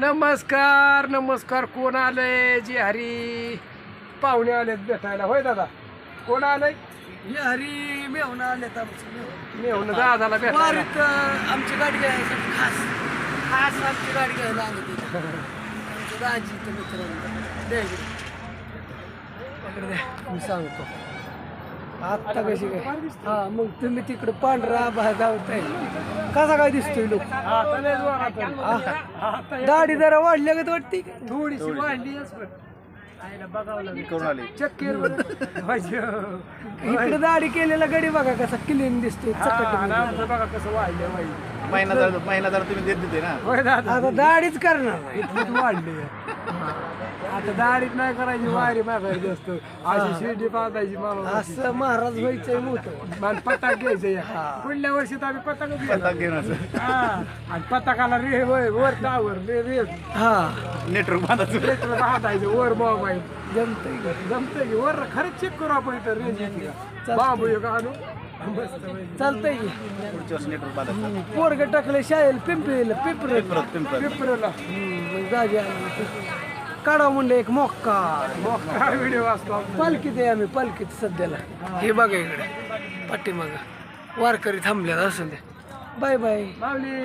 नमस्कार नमस्कार. कोण आलंय? जी हरी. पाहुणे आलेत भेटायला. होय दादा? कोण आलंय? हरी मेहून आलेत आमचं. मेहून दादाला भेटायला. वारीत अं, आमची गाडी घ्यायसाठी खास. खास आमची गाडी घ्यायला आले तिथे. आमचं दाजी तर मित्रांनो द्या इकडे. इकडे द्या मी सांगतो. आत्ता कशी काय? हा मग तुम्ही तिकडे पांढरा भा जावताय कसा काय दिसतोय लोक दाढी जरा वाढल्या का वाटते थोडीशी वाढली इकडे दाढी केलेला गडी बघा कसा क्लीन दिसतोय बघा कसं वाढलं महिना झाला महिना झाला तुम्ही देत ना. आता दाढीच करणार वाढले आता दाढीत नाही करायची वारी मागायची असतो. अशी शिर्डी बांधायची मला असं महाराज व्हायचंय मोठं. मला पताक घ्यायचं पुढल्या वर्षी तर आम्ही घेऊन असं आणि पताकाला रे वर वर टावर रे रे. हा. नेटवर्क बांधायचं. लेकरं बांधायचं वर मोबाईल जमतंय जमतंय की? वर खरंच चेक करू आपण इथं रेंज येते का बाबू एक आणू. मस्त पैकी. चालतंय की? पुढच्या वर्षी नेटवर्क बांधायचं. पोरग टाकले शाळेला पिंपरीला पिंपरी पिंपरीला जागी काढा म्हणलं एक मोक्का मोक्का व्हिडिओ असतो पालखीत आहे आम्ही पालखीत सध्याला. हे बघा इकडे पाठीमाग. वारकरी थांबल्यात असं द्या बाय बाय.